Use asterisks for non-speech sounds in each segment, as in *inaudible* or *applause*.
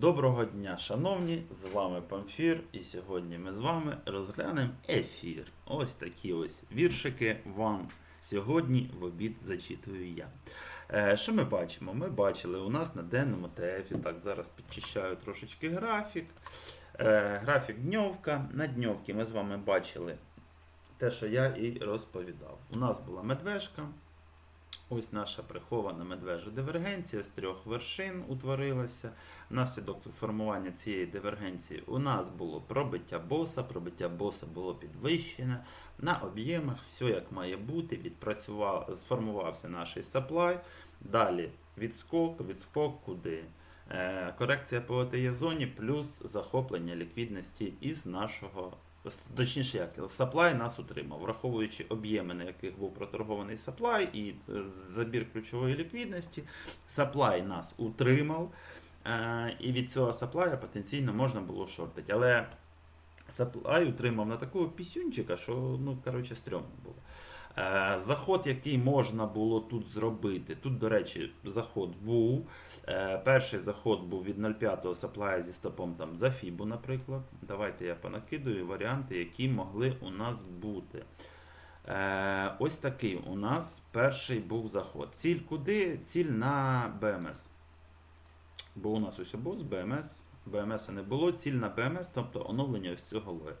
Доброго дня, шановні! З вами Памфір, і сьогодні ми з вами розглянемо ефір. Ось такі ось віршики вам сьогодні в обід зачитую я. Е, що ми бачимо? Ми бачили у нас на денному ТФі, так, зараз підчищаю трошечки графік. Е, графік дньовка. На дньовці ми з вами бачили те, що я і розповідав. У нас була медвежка. Ось наша прихована медвежа дивергенція з трьох вершин утворилася. Внаслідок формування цієї дивергенції у нас було пробиття боса, пробиття боса було підвищене. На об'ємах все як має бути, відпрацював, сформувався наш supply. Далі відскок, відскок куди? Е, корекція по ОТЄ зоні плюс захоплення ліквідності із нашого. Точніше, як саплай нас утримав, враховуючи об'єми, на яких був проторгований саплай і е, забір ключової ліквідності, саплай нас утримав, е, і від цього саплая потенційно можна було шортити. Але саплай утримав на такого пісюнчика, що ну, коротше, стрьомно було. Е, Заход, який можна було тут зробити. Тут, до речі, заход був. Е, Перший заход був від 0,5 саплая зі стопом там за фібу, наприклад. Давайте я понакидую варіанти, які могли у нас бути. Е, Ось такий у нас перший був заход. Ціль куди? Ціль на БМС. Бо у нас ось був з БМС. БМС не було, ціль на БМС, тобто оновлення ось цього лою.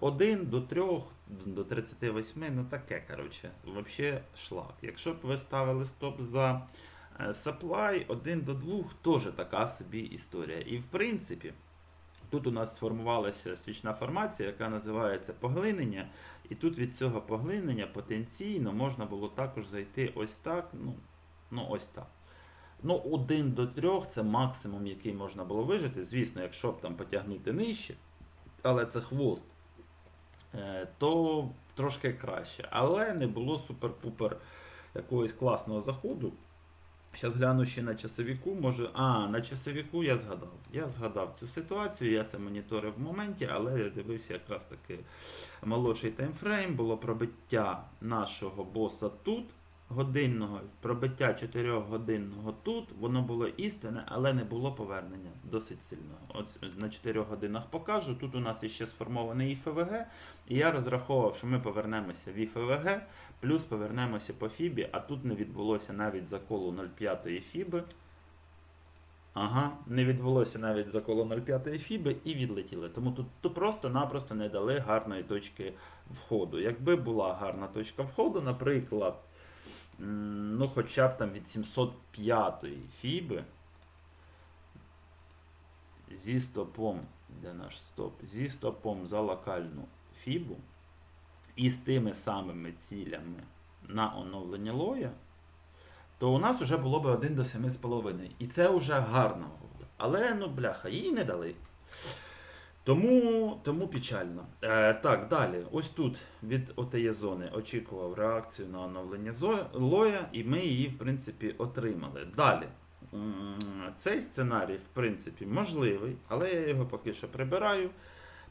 1 до 3, до 38, ну таке, коротше, взагалі шлак. Якщо б ви ставили стоп за е, supply, 1 до 2, теж така собі історія. І в принципі, тут у нас сформувалася свічна формація, яка називається поглинення. І тут від цього поглинення потенційно можна було також зайти ось так. Ну, ну ось так. Ну, 1 до 3 це максимум, який можна було вижити. Звісно, якщо б там потягнути нижче, але це хвост, то трошки краще. Але не було супер-пупер якогось класного заходу. Зараз гляну ще на часовіку. Може. А, на часовіку я згадав. Я згадав цю ситуацію, я це моніторив в моменті, але я дивився якраз таки молодший таймфрейм, було пробиття нашого боса тут. Годинного пробиття 4-годинного тут, воно було істинне, але не було повернення досить сильного. От на 4 годинах покажу. Тут у нас іще сформований ІФВГ, і я розраховував, що ми повернемося в ІФВГ, плюс повернемося по Фібі, а тут не відбулося навіть заколу 0,5 Фіби. Ага, не відбулося навіть заколу 0,5 Фіби і відлетіли. Тому тут, тут просто-напросто не дали гарної точки входу. Якби була гарна точка входу, наприклад. Ну, хоча б там від 705 фіби зі стопом, де наш стоп? Зі стопом за локальну фібу і з тими самими цілями на оновлення лоя, то у нас вже було б 1 до 7,5. І це вже гарна угода. Але, ну, бляха, її не дали. Тому, тому печально. Е, так, далі. Ось тут від ОТЄ зони очікував реакцію на оновлення лоя, і ми її, в принципі, отримали. Далі. Цей сценарій, в принципі, можливий, але я його поки що прибираю.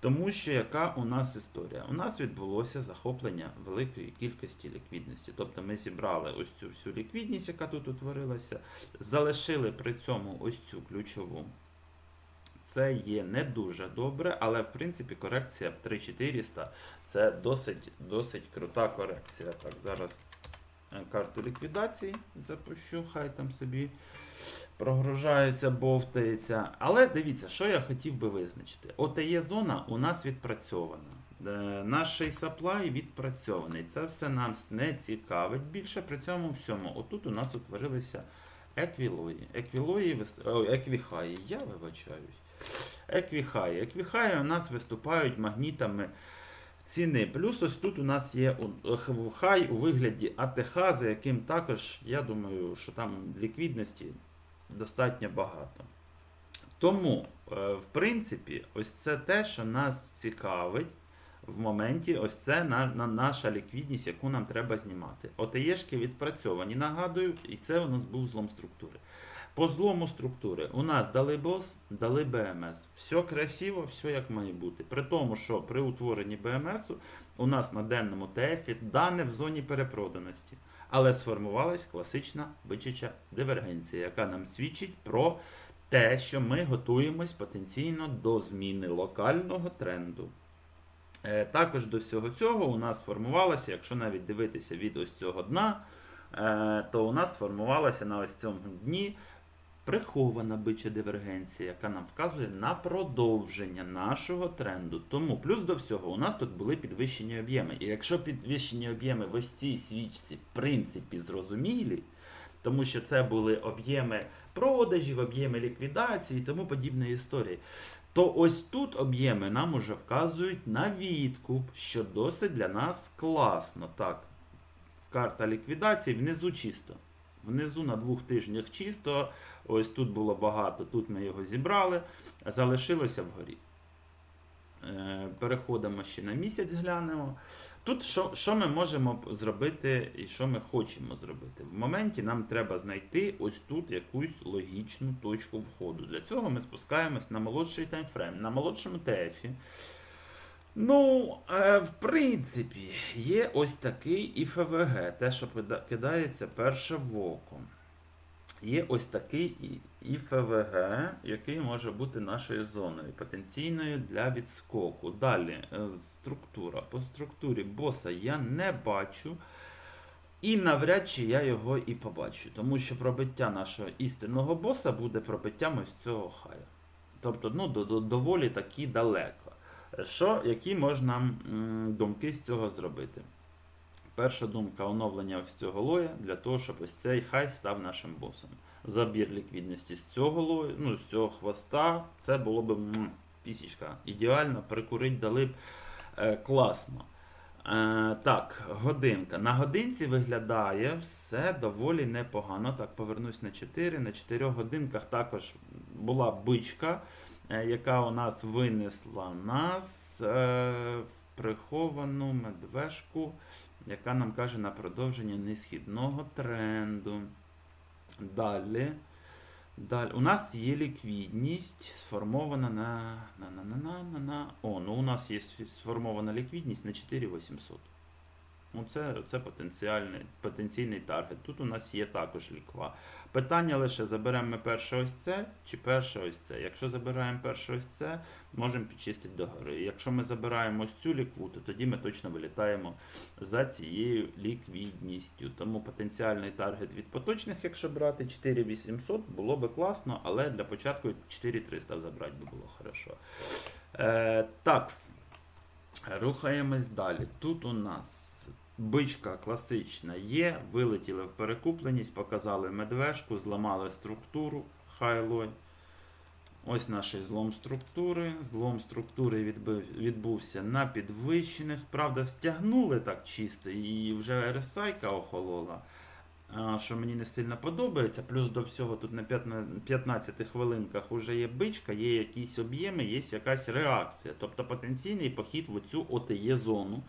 Тому що яка у нас історія? У нас відбулося захоплення великої кількості ліквідності. Тобто ми зібрали ось цю всю ліквідність, яка тут утворилася, залишили при цьому ось цю ключову це є не дуже добре, але в принципі корекція в 3400 це досить, досить крута корекція. Так, зараз е, карту ліквідації запущу, хай там собі прогружається, бовтається. Але дивіться, що я хотів би визначити. ОТЄ зона у нас відпрацьована. Е, Наш supply відпрацьований. Це все нас не цікавить більше. При цьому всьому, отут у нас утворилися еквілої. Еквілої, еквіхаї, я вибачаюсь. Еквіхаї. Еквіхаї у нас виступають магнітами ціни. Плюс ось тут у нас є хай у вигляді АТХ, за яким також, я думаю, що там ліквідності достатньо багато. Тому, е, в принципі, ось це те, що нас цікавить в моменті, ось це на, на наша ліквідність, яку нам треба знімати. ОТЄшки відпрацьовані, нагадую, і це у нас був злом структури. По злому структури у нас дали бос, дали БМС. Все красиво, все як має бути. При тому, що при утворенні БМС у нас на денному ТФ дане в зоні перепроданості. Але сформувалась класична бичача дивергенція, яка нам свідчить про те, що ми готуємось потенційно до зміни локального тренду. Е, Також до всього цього у нас формувалося, якщо навіть дивитися від ось цього дна, е, то у нас формувалася на ось цьому дні прихована бича дивергенція, яка нам вказує на продовження нашого тренду. Тому плюс до всього у нас тут були підвищені об'єми. І якщо підвищені об'єми в ось цій свічці в принципі зрозумілі, тому що це були об'єми продажів, об'єми ліквідації і тому подібної історії. То ось тут об'єми нам уже вказують на відкуп, що досить для нас класно. Так, карта ліквідації внизу чисто. Внизу на двох тижнях чисто. Ось тут було багато, тут ми його зібрали, залишилося вгорі. Е, Переходимо ще на місяць, глянемо. Тут що, що ми можемо зробити і що ми хочемо зробити? В моменті нам треба знайти ось тут якусь логічну точку входу. Для цього ми спускаємось на молодший таймфрейм. На молодшому ТФі. Ну, е, в принципі, є ось такий і ФВГ, те, що кидається перше в око. Є ось такий і- ФВГ, який може бути нашою зоною потенційною для відскоку. Далі е, структура. По структурі боса я не бачу. І навряд чи я його і побачу, тому що пробиття нашого істинного боса буде пробиттям ось цього хая. Тобто, ну, до, до, доволі таки далеко. Що, які можна думки з цього зробити? Перша думка оновлення ось цього лоя для того, щоб ось цей хай став нашим босом. Забір ліквідності з цього лою, ну, з цього хвоста, це було б пісічка. Ідеально, прикурить дали б е, класно. Е, так, годинка. На годинці виглядає все доволі непогано. Так, повернусь на 4. На 4 годинках також була бичка, яка у нас винесла нас е, в приховану медвежку, яка нам каже на продовження несхідного тренду. Далі. Далі. У нас є ліквідність сформована на. на, на, на, на, на, на. О, ну у нас є сформована ліквідність на 4800. Ну, це, це потенціальний, потенційний таргет. Тут у нас є також ліква. Питання лише, заберемо ми перше ось це чи перше ось це. Якщо забираємо перше ось це, можемо підчистити догори. Якщо ми забираємо ось цю лікву, то тоді ми точно вилітаємо за цією ліквідністю. Тому потенціальний таргет від поточних, якщо брати 4800, було би класно, але для початку 4300 забрати би було хорошо. Е, такс. Рухаємось далі. Тут у нас бичка класична є. Вилетіли в перекупленість, показали медвежку, зламали структуру. Хайлой. Ось наш злом структури. Злом структури відбив, відбувся на підвищених. Правда, стягнули так чисто, і вже RSI охолола. Що мені не сильно подобається. Плюс до всього тут на 15 15 хвилинках вже є бичка, є якісь об'єми, є якась реакція. Тобто потенційний похід в оцю ОТЄ зону.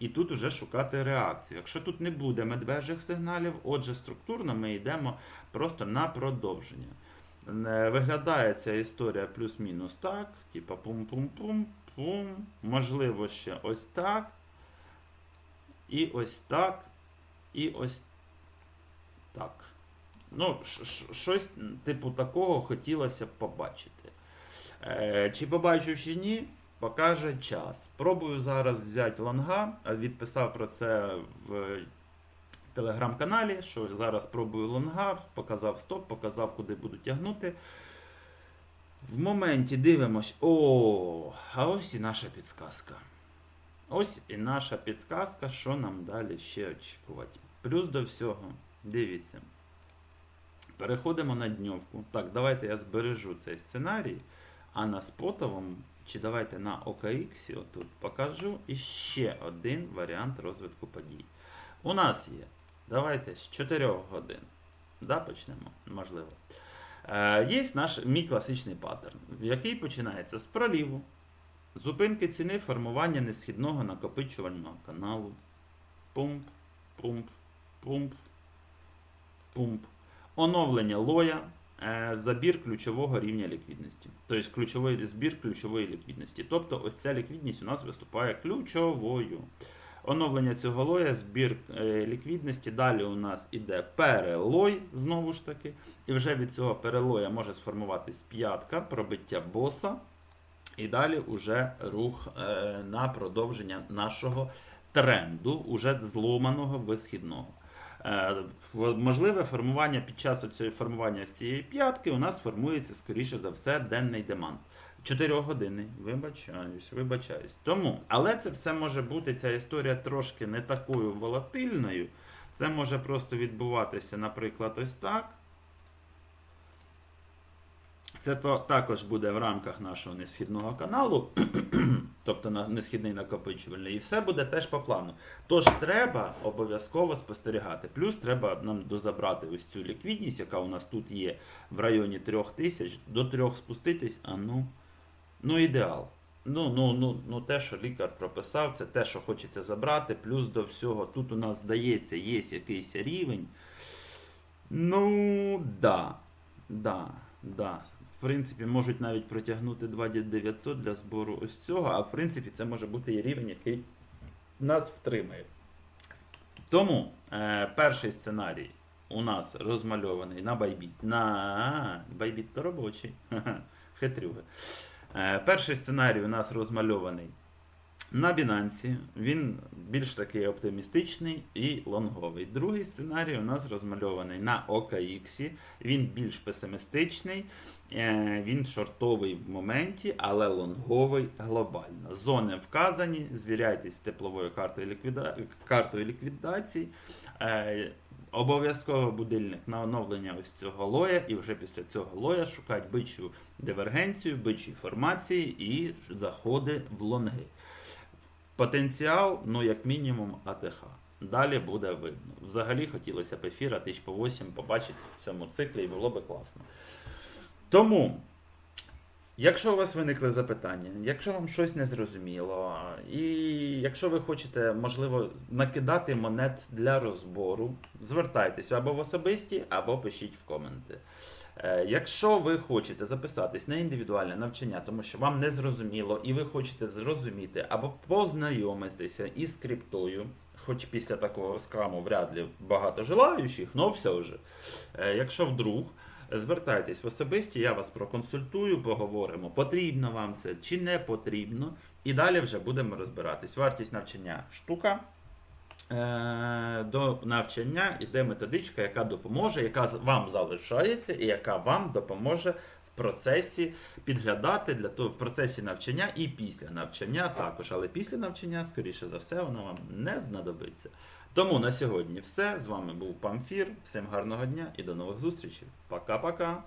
І тут вже шукати реакцію. Якщо тут не буде медвежих сигналів, отже, структурно ми йдемо просто на продовження. Е, Виглядає ця історія плюс-мінус так, типа пум-пум-пум-пум. Можливо, ще ось так. І ось так. І ось так. Ну, щось типу такого хотілося б побачити. Е, чи побачу, чи ні, покаже час. Пробую зараз взяти лонга, відписав про це в телеграм-каналі, що зараз пробую лонга, показав стоп, показав, куди буду тягнути. В моменті дивимось. О, а ось і наша підсказка. Ось і наша підказка, що нам далі ще очікувати. Плюс до всього, дивіться. Переходимо на дньовку. Так, давайте я збережу цей сценарій, а на спотовому, чи давайте на OKX отут покажу іще один варіант розвитку подій. У нас є, давайте з 4 годин. Да, почнемо, можливо. Е, є наш мій класичний паттерн, який починається з проліву, зупинки ціни формування несхідного накопичувального каналу. Пумп, пумп, пумп, пумп. Оновлення лоя, забір ключового рівня ліквідності. Тобто ключовий збір ключової ліквідності. Тобто ось ця ліквідність у нас виступає ключовою. Оновлення цього лоя, збір е, ліквідності. Далі у нас іде перелой, знову ж таки. І вже від цього перелоя може сформуватись п'ятка, пробиття боса. І далі уже рух е, на продовження нашого тренду, уже зломаного висхідного. Е, можливе формування під час цього формування цієї п'ятки у нас формується, скоріше за все, денний демант. 4 години. Вибачаюсь, вибачаюсь. Тому, але це все може бути, ця історія трошки не такою волатильною. Це може просто відбуватися, наприклад, ось так. Це то також буде в рамках нашого несхідного каналу, *clears throat* тобто на несхідний накопичувальний, і все буде теж по плану. Тож треба обов'язково спостерігати. Плюс треба нам дозабрати ось цю ліквідність, яка у нас тут є в районі 3000, до 3 спуститись, а ну, ну ідеал. Ну, ну, ну, ну, те, що лікар прописав, це те, що хочеться забрати. Плюс до всього, тут у нас здається, є якийсь рівень. Ну, да. Да, да. В принципі, можуть навіть протягнути 2900 для збору ось цього, а в принципі, це може бути і рівень, який нас втримає. Тому е, перший сценарій у нас розмальований на Байбіт. На Байбіт то робочий. *laughs* Ха-ха, Е, перший сценарій у нас розмальований на Binance. Він більш такий оптимістичний і лонговий. Другий сценарій у нас розмальований на OKX. Він більш песимістичний, е, він шортовий в моменті, але лонговий глобально. Зони вказані, звіряйтесь з тепловою картою, ліквіда... картою ліквідації. Е, Обов'язково будильник на оновлення ось цього лоя, і вже після цього лоя шукати бичу дивергенцію, бичі формації і заходи в лонги. Потенціал, ну, як мінімум, АТХ. Далі буде видно. Взагалі хотілося б ефіра тисяч по 8 побачити в цьому циклі, і було би класно. Тому, якщо у вас виникли запитання, якщо вам щось не зрозуміло, і якщо ви хочете, можливо, накидати монет для розбору, звертайтеся або в особисті, або пишіть в коменти. Е, Якщо ви хочете записатись на індивідуальне навчання, тому що вам не зрозуміло, і ви хочете зрозуміти або познайомитися із криптою, хоч після такого скаму вряд ли багато желаючих, але все ж. Е, Якщо вдруг, звертайтесь в особисті, я вас проконсультую, поговоримо, потрібно вам це чи не потрібно. І далі вже будемо розбиратись. Вартість навчання штука. Е, До навчання йде методичка, яка допоможе, яка вам залишається і яка вам допоможе в процесі підглядати для того в процесі навчання і після навчання також. Але після навчання, скоріше за все, воно вам не знадобиться. Тому на сьогодні все. З вами був Памфір. Всім гарного дня і до нових зустрічей. Пока-пока.